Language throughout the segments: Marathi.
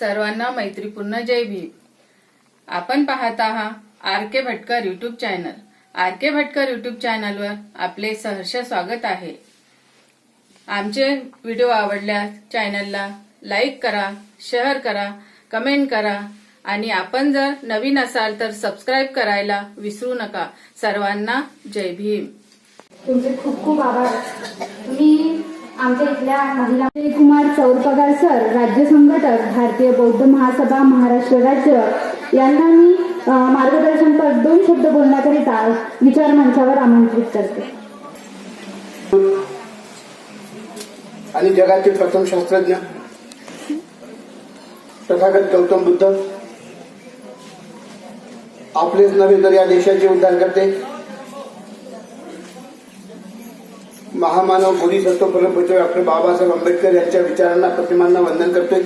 सर्वांना मैत्रीपूर्ण जय भीम. आपण पाहत आहात R K Bhatkar YouTube channel R K Bhatkar YouTube चॅनलवर आपले सहर्ष स्वागत आहे. आमचे व्हिडिओ आवडल्यास चॅनलला लाईक करा शेअर करा कमेंट करा आणि आपण जर नवीन असाल तर सबस्क्राईब करायला विसरू नका. सर्वांना जय भीम. तुमचे खूप खूप आभार. मी आमच्या इथल्या महिला कुमार चौरपगार सर राज्य संघटक भारतीय बौद्ध महासभा महाराष्ट्र राज्य यांना मी अ, मार्गदर्शनपर दोन शब्द बोलण्याकरिता विचार मंचावर आमंत्रित करते. आणि जगाचे प्रथम शास्त्रज्ञ तथागत गौतम बुद्ध. आपलेच नव्हे तर या देशाचे उद्धार करते महामानव बोधिसत्व परमपूज्य डॉक्टर बाबासाहेब आंबेडकर यांच्या विचारांना प्रतिमांना वंदन करतोय.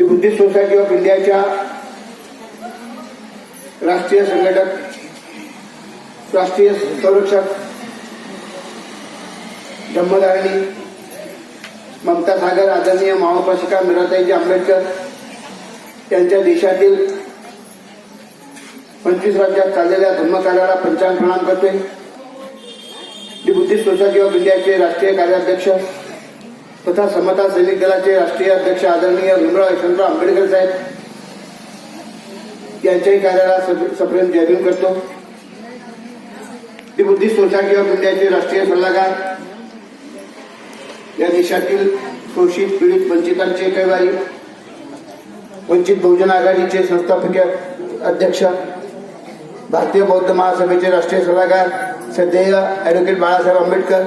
बुद्धिस्ट सोसायटी ऑफ इंडियाच्या राष्ट्रीय संघटक राष्ट्रीय संरक्षक धम्मधारिणी ममता सागर आदरणीय माओपाशिका मिराताईजी आंबेडकर यांच्या देशातील पंचवीस राज्यात चाललेल्या धर्मकार्याला पंचांग प्रणाम करते. दी बुद्धिस्ट सोसायटी ऑफ इंडियाचे राष्ट्रीय कार्याध्यक्ष तथा समता सैनिक दलाचे राष्ट्रीय अध्यक्ष आदरणीय भीमराव यशवंतराव आंबेडकर साहेब यांच्याही कार्याला सप्रेम जयभीम करतो. दी बुद्धिस्ट सोसायटी ऑफ इंडियाचे राष्ट्रीय सल्लागार. या देशातील शोषित पीडित वंचितांचे कैवारी वंचित बहुजन आघाडीचे संस्थापकीय अध्यक्ष भारतीय बौद्ध महासभेचे राष्ट्रीय सल्लागार सध्या ॲडव्होकेट बाळासाहेब आंबेडकर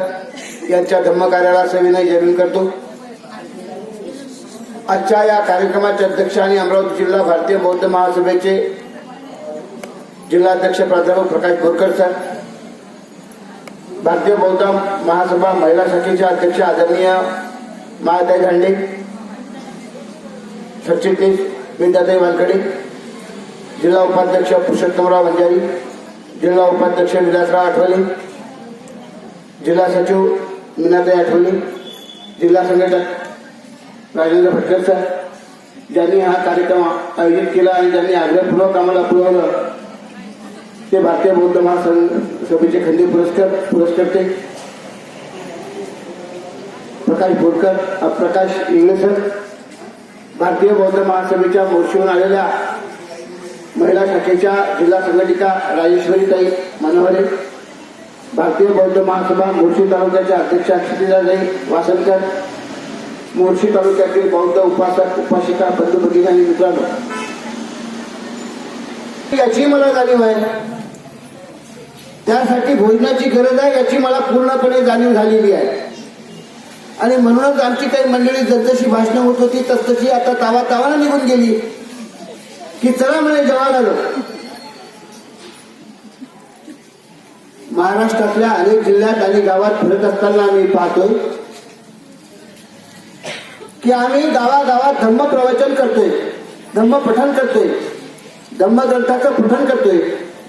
यांच्या धम्मकार्याला सविनय जमीन करतो. आजच्या या कार्यक्रमाचे अध्यक्ष आणि अमरावती जिल्हा भारतीय बौद्ध महासभेचे जिल्हाध्यक्ष प्राध्यापक प्रकाश बोरकर सर भारतीय बौद्ध महासभा महिला शाखेच्या अध्यक्ष आदरणीय महाताई दांडे सचिन विद्याताई वानकडे जिल्हा उपाध्यक्ष पुरुषोत्तमराव वंजारी जिल्हा उपाध्यक्ष विलासराव आठवले जिल्हा सचिव मीनाताई आठवले जिल्हा संघटक राजेंद्र भटकर सर ज्यांनी हा कार्यक्रम आयोजित केला आणि ज्यांनी आग्रहपूर्वक आम्हाला पुरवलं ते भारतीय बौद्ध महासभेचे खंदी पुरस्कार पुरस्कर्ते प्रकाश बोरकर प्रकाश इंगळे सर भारतीय बौद्ध महासभेच्या मोर्शीहून आलेल्या महिला शाखेच्या जिल्हा संघटिका राजेश्वरीताई मनोहरे भारतीय बौद्ध महासभा मोर्शी तालुक्याच्या अध्यक्ष अक्षिताताई वासनकर मोर्शी तालुक्यातील बौद्ध उपासक उपासिका बंधू भगिनी आणि मित्रांनो. याची मला जाणीव आहे. त्यासाठी भोजनाची गरज आहे याची मला पूर्णपणे जाणीव झालेली आहे. आणि म्हणूनच आमची काही मंडळी जसजशी भाषणं होत होती तसतशी आता तावा तावानं निघून गेली. की चला म्हणे जवान आलो. महाराष्ट्रातल्या अनेक जिल्ह्यात आणि गावात फिरत असताना आम्ही पाहतोय की आम्ही गावागावात धम्म प्रवचन करतोय धम्म पठण करतोय धम्म ग्रंथाचं पठण करतोय.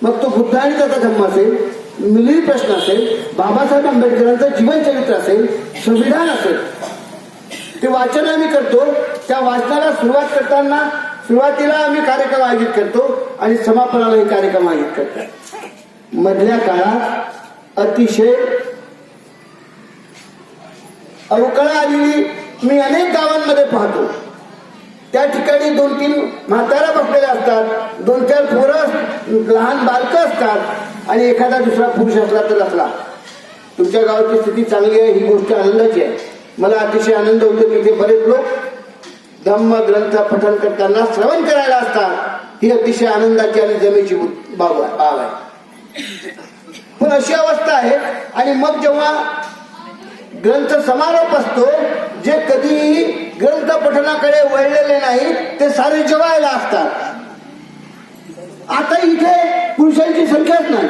मग तो बुद्ध आणि त्याचा धम्म असेल मिली प्रश्न असेल बाबासाहेब आंबेडकरांचं जीवनचरित्र असेल संविधान असेल ते वाचन आम्ही करतो. त्या वाचनाला सुरुवात करताना सुरुवातीला आम्ही कार्यक्रम आयोजित करतो आणि समापनालाही कार्यक्रम आयोजित करतो. मधल्या काळात अतिशय अवकळा आलेली मी अनेक गावांमध्ये पाहतो. त्या ठिकाणी दोन तीन म्हाताऱ्या बसलेल्या असतात दोन चार पोरं लहान बालकं असतात आणि एखादा दुसरा पुरुष असला तर असला. तुमच्या गावाची स्थिती चांगली आहे ही गोष्ट आनंदाची आहे. मला अतिशय आनंद होतो की ते बरेच लोक धम्म ग्रंथ पठन करताना श्रवण करायला असतात. ही अतिशय आनंदाची आणि जमेची बाब आहे. बाब आहे. पण अशी अवस्था आहे. आणि मग जेव्हा ग्रंथ समारोप असतो जे कधीही ग्रंथ पठनाकडे वळलेले नाही ते सारे जेवायला असतात. आता इथे पुरुषांची संख्याच नाही.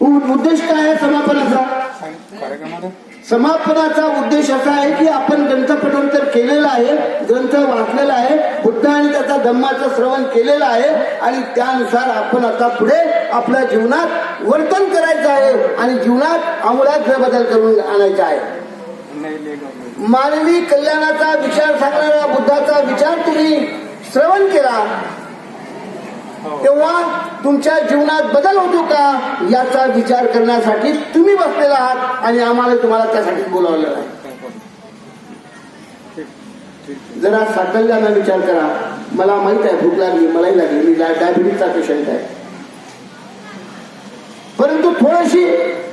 उ- उद्देश काय आहे समापनाचा? समापनाचा उद्देश असा आहे की आपण ग्रंथपठण तर केलेलं आहे ग्रंथ वाचलेला आहे बुद्ध आणि त्याचा धम्माचं श्रवण केलेलं आहे आणि त्यानुसार आपण आता पुढे आपल्या जीवनात वर्तन करायचं आहे आणि जीवनात आमूलाग्र बदल करून आणायचा आहे. मानवी कल्याणाचा विचार सांगणारा बुद्धाचा विचार तुम्ही श्रवण केला. तेव्हा तुमच्या जीवनात बदल होतो का? याचा विचार करण्यासाठी तुम्ही बसलेला आहात आणि आम्हाला तुम्हाला त्यासाठी बोलावलेलं आहे जरा साकल्यानं विचार करा. मला माहीत आहे भूक लागली मलाही लागली. मी डायबिटीसचा पेशंट आहे. परंतु थोडीशी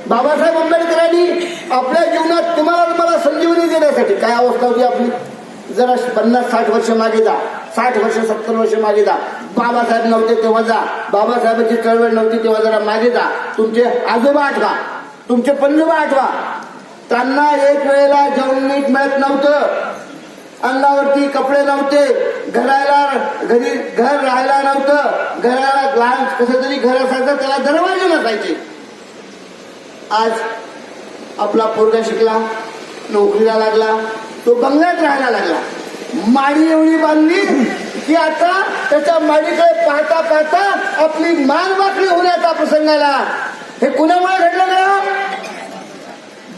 बाबासाहेब आंबेडकरांनी आपल्या जीवनात तुम्हाला तुम्हाला मला संजीवनी देण्यासाठी काय अवस्था होती आपली? जरा पन्नास साठ वर्ष मागे जा. साठ वर्ष सत्तर वर्ष मागे जा. बाबासाहेब नव्हते तेव्हा जा. बाबासाहेबांची चळवळ नव्हती तेव्हा जरा मागे जा. तुमचे आजोबा आठवा. तुमचे पंजोबा आठवा. त्यांना एक वेळेला जेवण नीट मिळत नव्हतं. अंगावरती कपडे नव्हते. घराला घरी घर राहायला नव्हतं. घराला लहान कसं तरी घर असायचं त्याला दरवाजे नसायचे. आज आपला पोरगा शिकला नोकरीला लागला तो बंगल्यात राहायला लागला. माडी एवढी बांधली की आता त्याच्या माडीकडे पाहता पाहता आपली मान वाकडी होण्याचा प्रसंग आला. हे कुणामुळे घडलं का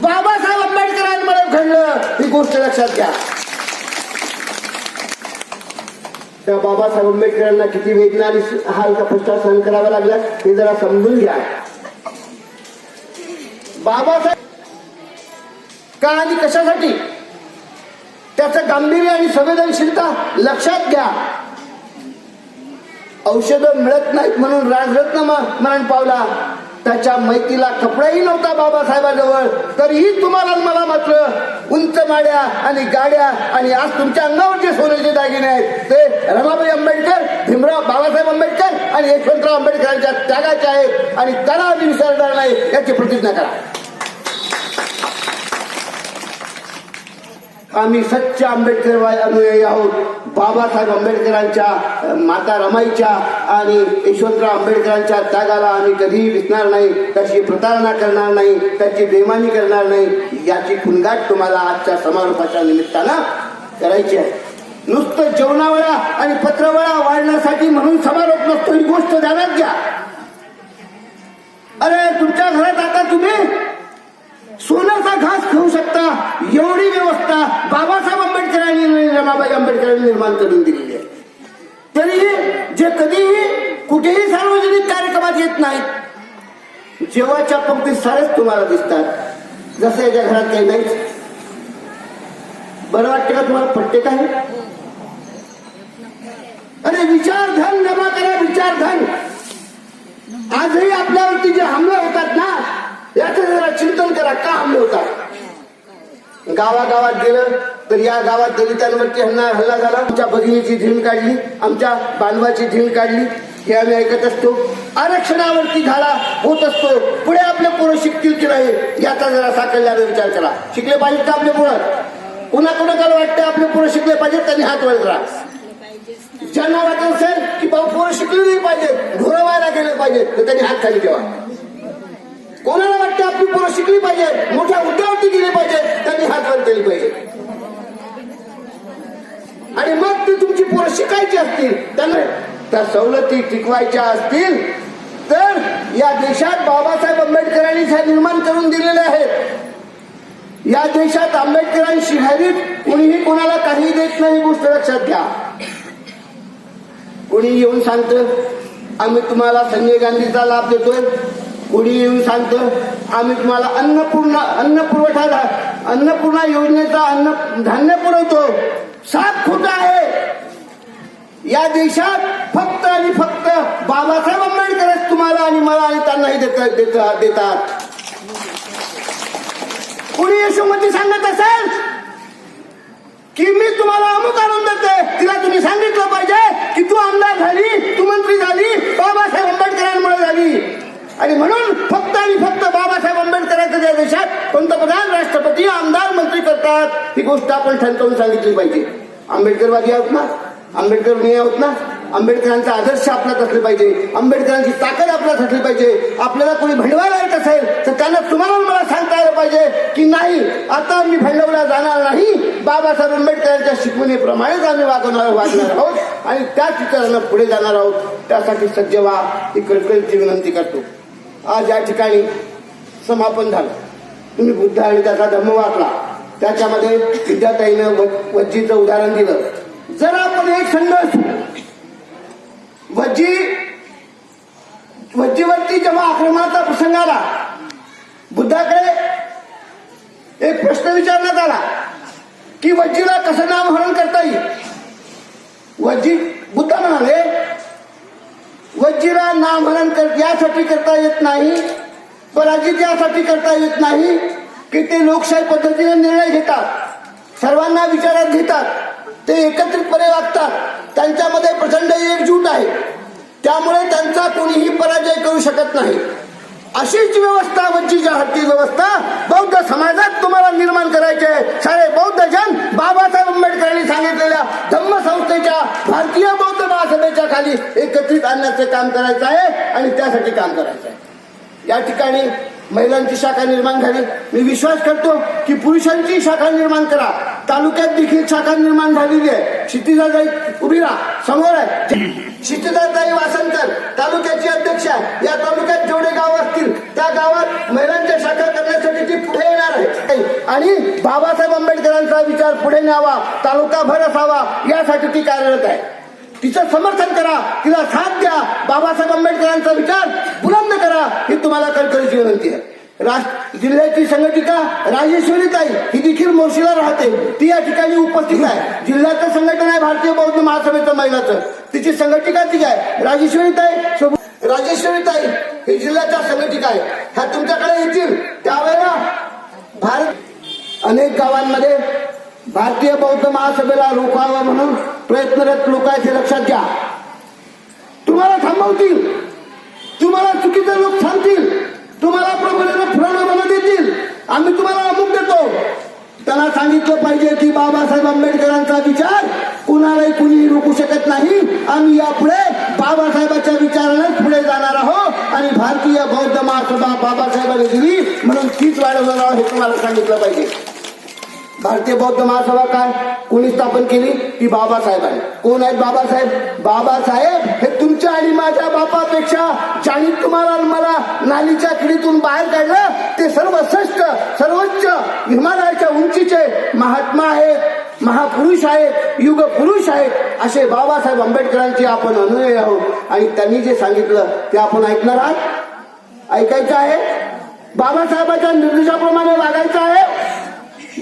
बाबासाहेब आंबेडकरांमुळे घडलं. ही गोष्ट लक्षात घ्या. त्या बाबासाहेब आंबेडकरांना किती वेदना आणि हाल कष्टा सहन करावा लागला हे जरा समजून घ्या. बाबासाहेब का आणि कशासाठी? त्याचं गांभीर्य आणि संवेदनशीलता लक्षात घ्या. औषधं मिळत नाहीत म्हणून राजरत्न मरण पावला. त्याच्या मैतीला कपडाही नव्हता बाबासाहेबाजवळ. तरीही तुम्हाला मला मात्र उंच माड्या आणि गाड्या आणि आज तुमच्या अंगावर जे सोन्याचे दागिने आहेत ते रमाबाई आंबेडकर भीमराव बाबासाहेब आंबेडकर आणि यशवंतराव आंबेडकरांच्या त्यागाचे आहेत आणि त्याला आम्ही विसरणार नाही याची प्रतिज्ञा करा. आम्ही सच्च आंबेडकर अनुयायी आहोत. बाबासाहेब आंबेडकरांच्या माता रमाईच्या आणि यशवंतराव आंबेडकरांच्या त्यागाला आम्ही कधीही विसणार नाही. त्याची प्रतारणा करणार नाही. त्याची बेमानी करणार नाही. याची खुणगाट तुम्हाला आजच्या समारोपाच्या निमित्तानं करायची आहे. नुसतं जेवणावळा आणि पत्रवळा वाढण्यासाठी म्हणून समारोप नसतो. ही गोष्ट ध्यानात घ्या. अरे तुमच्या घरात आता तुम्ही सोन्याचा घास खाऊ शकता एवढी व्यवस्था बाबासाहेब आंबेडकरांनी रमाबाई आंबेडकरांनी निर्माण करून दिलेली आहे. तरीही जे कधीही कुठेही सार्वजनिक कार्यक्रमात येत नाहीत जेवाच्या पंक्तीत सारेच तुम्हाला दिसतात. जसं याच्या घरात काही नाहीच. बरं वाटतं का तुम्हाला? पटते काय अरे विचारधन जमा करा विचारधन. आजही आपल्यावरती जे हमले होतात ना याचं जरा चिंतन करा का हमले होतात गावागावात गेलं तर या गावात दलितांवरती हल्ला हल्ला झाला. आमच्या भगिनीची झीण काढली आमच्या बांधवाची झीण काढली. हे आम्ही ऐकत असतो. आरक्षणावरती झाला होत असतो. पुढे आपले पोरं शिकतील की नाही याचा जरा साकल्याने विचार करा. शिकले पाहिजेत का आपले पोरं. कुणा कुणाला वाटतं आपले पोरं शिकले पाहिजेत त्यांनी हात वर करा ज्यांना वाटत असेल की बाबा पोरं शिकले नाही पाहिजे ढोरं व्हायला गेले पाहिजे तर त्यांनी हात खाली ठेवा. कोणाला वाटतं आपली पोरं शिकली पाहिजे? मोठ्या उद्यावरती गेली पाहिजे? त्यांनी हात वर केली पाहिजे. आणि मग ती तुमची पोरं शिकायची असतील त्यांना त्या सवलती टिकवायच्या असतील तर या देशात बाबासाहेब आंबेडकरांनी ह्या निर्माण करून दिलेले आहेत या देशात आंबेडकरांशी हरीत कुणीही कोणाला काही देत नाही गोष्ट लक्षात घ्या. कोणी येऊन सांगतं आम्ही तुम्हाला संजय गांधीचा लाभ देतोय कोणी येऊन सांगतं आम्ही तुम्हाला अन्नपूर्णा अन्न पुरवठा अन्नपूर्णा योजनेचा अन्न धान्य पुरवतो. सात खोटं आहे. या देशात फक्त आणि फक्त बाबासाहेब आंबेडकरच तुम्हाला आणि मला आणि त्यांनाही देतात. कोणी यशोमती सांगत असेल की मी तुम्हाला अमुक आणून देते तिला तुम्ही सांगितलं पाहिजे की तू आमदार झाली तू मंत्री झाली बाबासाहेब आंबेडकरांमुळे झाली. आणि म्हणून फक्त आणि फक्त बाबासाहेब आंबेडकरांच्या ज्या देशात पंतप्रधान राष्ट्रपती आमदार मंत्री करतात ही गोष्ट आपण ठणकावून सांगितली पाहिजे. आंबेडकरवादी आहोत ना? आंबेडकर मी आहोत ना? आंबेडकरांचा आदर्श आपल्यात असले पाहिजे. आंबेडकरांची ताकद आपल्यात असली पाहिजे. आपल्याला कोणी भंडवायला येत असेल तर त्यांना तुम्हाला मला सांगता आलं पाहिजे की नाही आता मी भंडवला जाणार नाही. बाबासाहेब आंबेडकरांच्या शिकवणीप्रमाणेच आम्ही वागवणार वागणार आहोत. आणि त्याच विचारानं पुढे जाणार आहोत. त्यासाठी सज्ज व्हा. ही कळकळीची विनंती करतो. आज या ठिकाणी समापन झालं. तुम्ही बुद्ध आणि त्याचा धर्म वाचला. त्याच्यामध्ये विद्याताईनं वज्जीचं उदाहरण दिलं. जर आपण एक संघ वज्जी वज्जीवरती जेव्हा आक्रमणाचा प्रसंग आला बुद्धाकडे एक प्रश्न विचारण्यात आला की वज्जीला कसं नामहरण करता येईल? वज्जी बुद्ध म्हणाले वज्जीला नामहरण कर यासाठी करता येत नाही पराजित यासाठी करता येत नाही की ते लोकशाही पद्धतीने निर्णय घेतात. सर्वांना विचारात घेतात. ते एकत्रितपणे वागतात. त्यांच्यामध्ये प्रचंड एकजूट आहे. त्यामुळे त्यांचा कोणीही पराजय करू शकत नाही. अशीच व्यवस्था वंचित हत्ती व्यवस्था बौद्ध समाजात तुम्हाला निर्माण करायची आहे. सारे बौद्ध जन बाबासाहेब आंबेडकरांनी सांगितलेल्या धम्म संस्थेच्या भारतीय बौद्ध महासभेच्या खाली एकत्रित आणण्याचे काम करायचं आहे आणि त्यासाठी काम करायचं आहे. या ठिकाणी महिलांची शाखा निर्माण झाली. मी विश्वास करतो की पुरुषांची शाखा निर्माण करा. तालुक्यात देखील शाखा निर्माण झालेली आहे. क्षितिजाताई उभी राहा. समोर आहे. क्षितिजाताई वासनकर तालुक्याची अध्यक्ष आहे. या तालुक्यात जेवढे गाव असतील त्या गावात महिलांच्या शाखा करण्यासाठी ती पुढे येणार आहे. आणि बाबासाहेब आंबेडकरांचा विचार पुढे न्यावा तालुका भर असावा यासाठी ती कार्यरत आहे. तिचं समर्थन करा तिला साथ द्या. बाबासाहेब आंबेडकरांचा विचार बुलंद करा ही तुम्हाला कळकळीची विनंती आहे. राष्ट्र जिल्ह्याची संघटिका राजेश्वरी ताई ही देखील मोर्शीला राहते. ती या ठिकाणी उपस्थित आहे. जिल्ह्याचं संघटन आहे भारतीय बौद्ध महासभेचं महिलाचं. तिची संघटिका ती आहे राजेश्वरी ताई राजेश्वरी ताई ही जिल्ह्याच्या संघटिका आहे. ह्या तुमच्याकडे येतील. त्यावेळेला भारत अनेक गावांमध्ये भारतीय बौद्ध महासभेला रोखावं म्हणून प्रयत्नरत लोक आहेत हे लक्षात घ्या. तुम्हाला थांबवतील. तुम्हाला चुकीचे लोक सांगतील. तुम्हाला प्रबळानं प्रलोभन देतील. आम्ही तुम्हाला अमुक देतो. त्याला सांगितलं पाहिजे की बाबासाहेब आंबेडकरांचा विचार कुणालाही कुणी रोखू शकत नाही. आम्ही यापुढे बाबासाहेबांच्या विचारानेच पुढे जाणार आहोत. आणि भारतीय बौद्ध महासभा बाबासाहेबांनी दिली. म्हणून तीच वाढवणार आहोत हे तुम्हाला सांगितलं पाहिजे. भारतीय बौद्ध महासभा काय कोणी स्थापन केली? ती बाबासाहेबांनी. कोण आहेत बाबासाहेब? बाबासाहेब हे तुमच्या आणि माझ्या बापापेक्षा ज्यांनी तुम्हाला आणि मला नालीच्या खिडीतून बाहेर काढलं ते सर्वश्रेष्ठ सर्वोच्च हिमालयाच्या उंचीचे महात्मा आहेत महापुरुष आहेत युग पुरुष आहेत असे बाबासाहेब आंबेडकरांचे आपण अनुयायी आहोत. आणि त्यांनी जे सांगितलं ते आपण ऐकणार आहात? ऐकायचं आहे? बाबासाहेबांच्या निर्देशाप्रमाणे वागायचं आहे?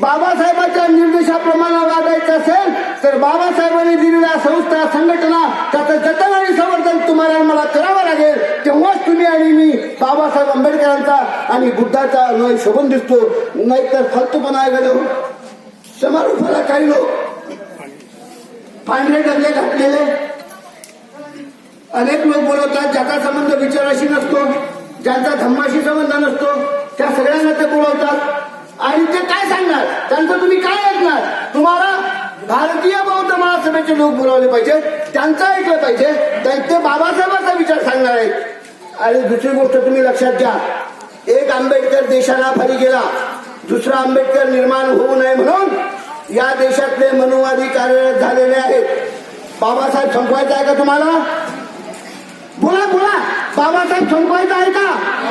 बाबासाहेबांच्या निर्देशाप्रमाणे वागायचं असेल तर बाबासाहेबांनी दिलेल्या संस्था संघटना त्याचं जतन आणि संवर्धन तुम्हाला मला करावं लागेल. तेव्हाच तुम्ही आणि मी बाबासाहेब आंबेडकरांचा आणि बुद्धाचा लय शोभून दिसतो. नाहीतर फालतूपणा गेलो समारोपाला काही लोक पांढरे डबले घातलेले. अनेक लोक बोलवतात ज्याचा संबंध विचाराशी नसतो ज्यांचा धम्माशी संबंध नसतो त्या सगळ्यांना ते बोलवतात. आणि ते काय सांगणार? त्यांचं तुम्ही काय ऐकणार? तुम्हाला भारतीय बौद्ध महासभेचे लोक बोलावले पाहिजे त्यांचं ऐकलं पाहिजे. ते बाबासाहेबांचा विचार सांगणार आहेत. आणि दुसरी गोष्ट तुम्ही लक्षात घ्या. एक आंबेडकर देशाला फरी गेला. दुसरा आंबेडकर निर्माण होऊ नये म्हणून या देशातले मनुवादी कार्यरत झालेले आहेत. बाबासाहेब संपवायचा आहे का तुम्हाला? बोला बोला. बाबासाहेब संपवायचा आहे का?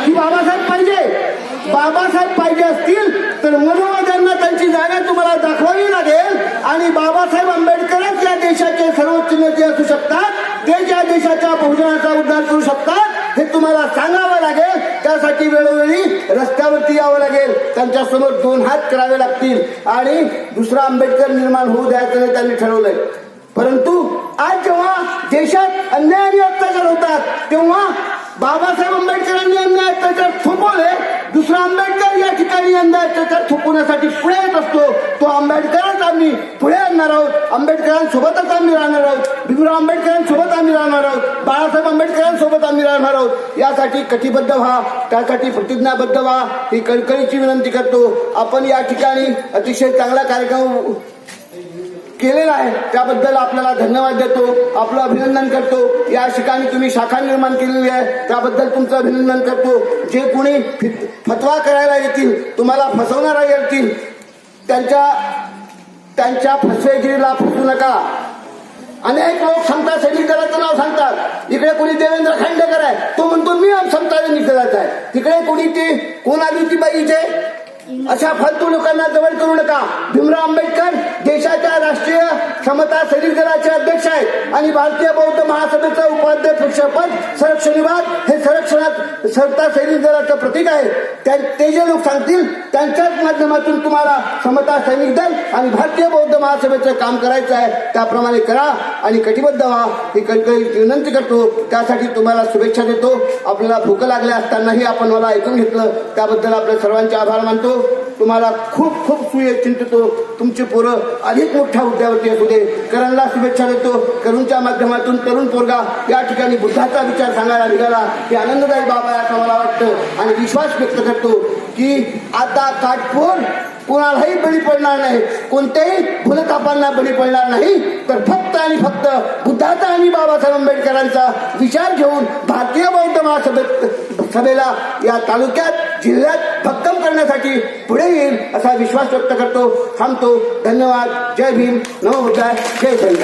की बाबासाहेब पाहिजे? बाबासाहेब पाहिजे असतील तर मनोवाद्यांना त्यांची जागा तुम्हाला दाखवावी लागेल. आणि बाबासाहेब आंबेडकरच या देशाचे सर्वोच्च नेते असू शकतात. ते ज्या देशाच्या बहुजनाचा उद्धार करू शकतात हे तुम्हाला सांगावं लागेल. त्यासाठी वेळोवेळी रस्त्यावरती यावं लागेल. त्यांच्यासमोर दोन हात करावे लागतील. आणि दुसरा आंबेडकर निर्माण होऊ द्यायचं त्यांनी ठरवलंय. परंतु आज जेव्हा देशात अन्याय आणि अत्याचार होतात तेव्हा बाबासाहेब आंबेडकरांनी अन्याय अत्याचार थोपवले दुसरा आंबेडकर या ठिकाणी यंदा अत्याचार थोपवण्यासाठी पुढे येत असतो. तो आंबेडकरच आम्ही पुढे आणणार आहोत. आंबेडकरांसोबतच आम्ही राहणार आहोत. भीमराव आंबेडकरांसोबत आम्ही राहणार आहोत. बाळासाहेब आंबेडकरांसोबत आम्ही राहणार आहोत. यासाठी कटिबद्ध व्हा. त्यासाठी प्रतिज्ञाबद्ध व्हा. ही कळकळीची विनंती करतो. आपण या ठिकाणी अतिशय चांगला कार्यक्रम केलेला आहे. त्याबद्दल आपल्याला धन्यवाद देतो. आपलं अभिनंदन करतो. या ठिकाणी तुम्ही शाखा निर्माण केलेली आहे. त्याबद्दल तुमचं अभिनंदन करतो. जे कोणी फित- फतवा करायला येतील तुम्हाला फसवणारा येतील त्यांच्या त्यांच्या फसवेगिरीला फसू नका. अनेक लोक समता सैनिक नाव सांगतात. इकडे कोणी देवेंद्र खांडेकर आहे. तो म्हणतो मी समता सैनिक आहे. तिकडे कोणी ती कोण आली होती अशा फालतू लोकांना जवळ करू नका. भीमराव आंबेडकर देशाच्या राष्ट्रीय समता सैनिक दलाचे अध्यक्ष आहेत. आणि भारतीय बौद्ध महासभेचं उपाध्यक्ष पद संरक्षणवाद हे संरक्षणात समता सैनिक दलाचं प्रतीक आहे. त्या- ते जे लोक सांगतील त्यांच्याच माध्यमातून तुम्हाला समता सैनिक दल आणि भारतीय बौद्ध महासभेचं काम करायचं आहे त्याप्रमाणे करा आणि कटिबद्ध व्हा. ही कळकळी विनंती करतो. त्यासाठी तुम्हाला शुभेच्छा देतो. आपल्याला भूक लागल्या असतानाही आपण मला ऐकून घेतलं. त्याबद्दल आपल्या सर्वांचे आभार मानतो. तुम्हाला खूप खूप सुये चिंतितो. तुमची पोरं अधिक मोठ्या हुद्द्यावरती असू दे. करणला शुभेच्छा देतो. करुणच्या माध्यमातून तरुण पोरगा या ठिकाणी बुद्धाचा विचार सांगायला निघाला. हे आनंददायी बाबा आहे असं मला वाटतं आणि विश्वास व्यक्त करतो की आता काटकोर कोणालाही बळी पडणार नाही. कोणत्याही भूलतापांना बळी पडणार नाही. तर फक्त आणि फक्त बुद्धाचा आणि बाबासाहेब आंबेडकरांचा विचार घेऊन भारतीय बौद्ध महासभेत सभेला या तालुक्यात जिल्ह्यात भक्कम करण्यासाठी पुढे येईल असा विश्वास व्यक्त करतो. थांबतो. धन्यवाद. जय भीम. नमो जय संघ